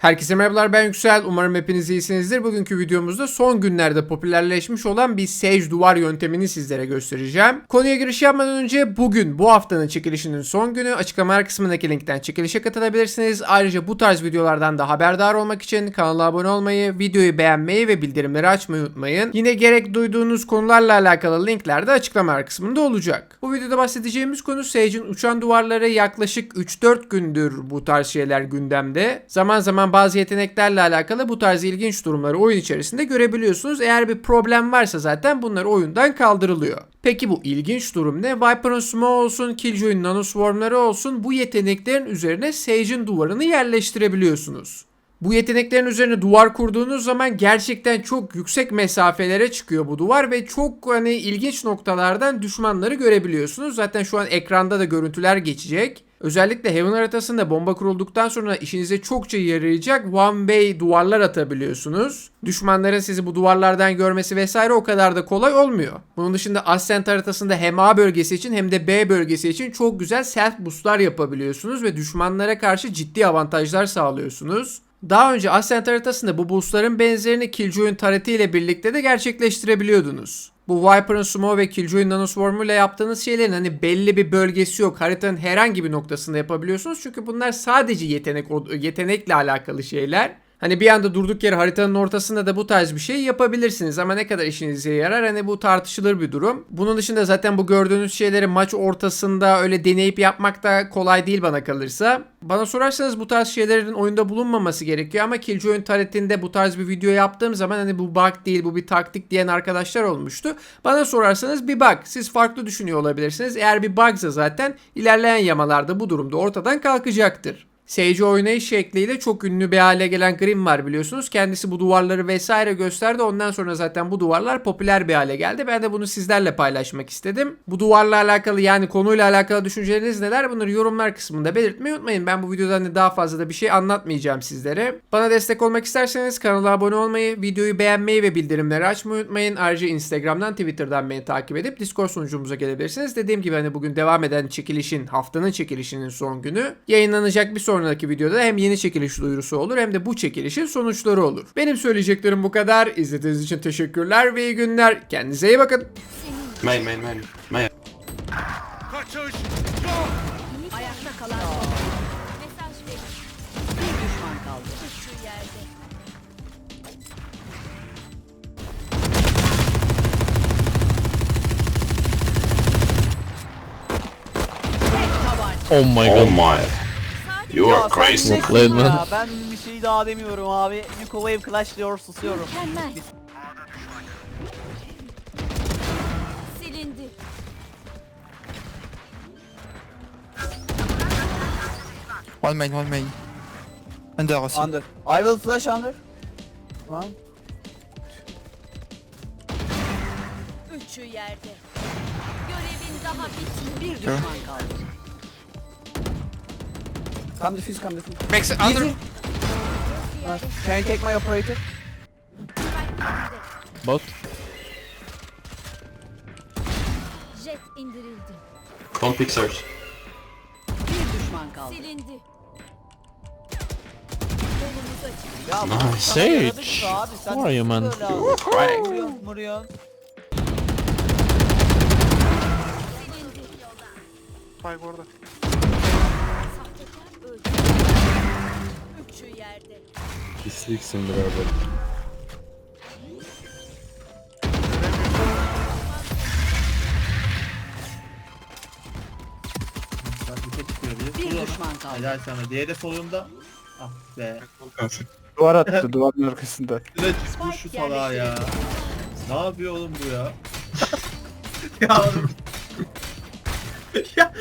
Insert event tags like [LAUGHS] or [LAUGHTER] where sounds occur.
Herkese merhabalar ben Yüksel. Umarım hepiniz iyisinizdir. Bugünkü videomuzda son günlerde popülerleşmiş olan bir Sage duvar yöntemini sizlere göstereceğim. Konuya giriş yapmadan önce bugün bu haftanın çekilişinin son günü açıklamalar kısmındaki linkten çekilişe katılabilirsiniz. Ayrıca bu tarz videolardan da haberdar olmak için kanala abone olmayı, videoyu beğenmeyi ve bildirimleri açmayı unutmayın. Yine gerek duyduğunuz konularla alakalı linkler de açıklamalar kısmında olacak. Bu videoda bahsedeceğimiz konu Sage'in uçan duvarları yaklaşık 3-4 gündür bu tarz şeyler gündemde. Zaman zaman bazı yeteneklerle alakalı bu tarz ilginç durumları oyun içerisinde görebiliyorsunuz. Eğer bir problem varsa zaten bunlar oyundan kaldırılıyor. Peki bu ilginç durum ne? Viper'ın Sumo olsun, Killjoy'un Nanoswarm'ları olsun bu yeteneklerin üzerine Sage'in duvarını yerleştirebiliyorsunuz. Bu yeteneklerin üzerine duvar kurduğunuz zaman gerçekten çok yüksek mesafelere çıkıyor bu duvar ve çok hani ilginç noktalardan düşmanları görebiliyorsunuz. Zaten şu an ekranda da görüntüler geçecek. Özellikle Heaven haritasında bomba kurulduktan sonra işinize çokça yarayacak one way duvarlar atabiliyorsunuz. Düşmanların sizi bu duvarlardan görmesi vesaire o kadar da kolay olmuyor. Bunun dışında Ascent haritasında hem A bölgesi için hem de B bölgesi için çok güzel self boostlar yapabiliyorsunuz ve düşmanlara karşı ciddi avantajlar sağlıyorsunuz. Daha önce Ascent haritasında bu boostların benzerini Killjoy'un tareti ile birlikte de gerçekleştirebiliyordunuz. Bu Viper'ın Sumo ve Killjoy'un Nanoswarm ile yaptığınız şeylerin hani belli bir bölgesi yok. Haritanın herhangi bir noktasında yapabiliyorsunuz. Çünkü bunlar sadece yetenek yetenekle alakalı şeyler. Hani bir anda durduk yere haritanın ortasında da bu tarz bir şey yapabilirsiniz ama ne kadar işinize yarar hani bu tartışılır bir durum. Bunun dışında zaten bu gördüğünüz şeyleri maç ortasında öyle deneyip yapmak da kolay değil bana kalırsa. Bana sorarsanız bu tarz şeylerin oyunda bulunmaması gerekiyor ama Killjoy'un taretinde bu tarz bir video yaptığım zaman hani bu bug değil bu bir taktik diyen arkadaşlar olmuştu. Bana sorarsanız bir bug. Siz farklı düşünüyor olabilirsiniz. Eğer bir bugsa zaten ilerleyen yamalarda bu durumda ortadan kalkacaktır. Sage oynayış şekliyle çok ünlü bir hale gelen Grim var biliyorsunuz. Kendisi bu duvarları vesaire gösterdi. Ondan sonra zaten bu duvarlar popüler bir hale geldi. Ben de bunu sizlerle paylaşmak istedim. Bu duvarla alakalı yani konuyla alakalı düşünceleriniz neler? Bunları yorumlar kısmında belirtmeyi unutmayın. Ben bu videodan da daha fazla da bir şey anlatmayacağım sizlere. Bana destek olmak isterseniz kanala abone olmayı, videoyu beğenmeyi ve bildirimleri açmayı unutmayın. Ayrıca Instagram'dan, Twitter'dan beni takip edip Discord sunucumuza gelebilirsiniz. Dediğim gibi hani bugün devam eden çekilişin, haftanın çekilişinin son günü. Yayınlanacak bir sonraki videoda hem yeni çekiliş duyurusu olur hem de bu çekilişin sonuçları olur. Benim söyleyeceklerim bu kadar. İzlediğiniz için teşekkürler ve iyi günler. Kendinize iyi bakın. Main, main, main. Main. Ayakta kalan. Mesaj verin. Bir düşman kaldı. Şu yerde. Tek tabanca. Oh my Oh god. my. You are sen crazy. Mutlu etme. ya? Ben bir şey daha demiyorum abi. Microwave Clash diyor susuyorum. Mükemmel. Silindi. One main, one main. Under aussi. Under. I will flash under. Tamam. Üçü yerde. Görevin daha bitmedi. Bir düşman kaldı. Come defuse, come defuse. Max under. Nice. Can you take my operator? Bot. Jet indirildi. Pick search. Bir düşman kaldı. Silindi. Ya Nice. sana Sage, yaradık mı abi? Sen how are you, man? böyle abi? Vuruyorsun, vuruyorsun. Silindi. Spike orada. Üçü yerde. Pisliksin birader. Bak bir çıkıyor. Bir Sol düşman kaldı. Helal sana. Diğeri de solunda. Ah be. Duvar attı duvarın arkasında. Üstüne çıkmış şu salağa ya. Ne yapıyor oğlum bu ya? [LAUGHS] ya. [LAUGHS] ya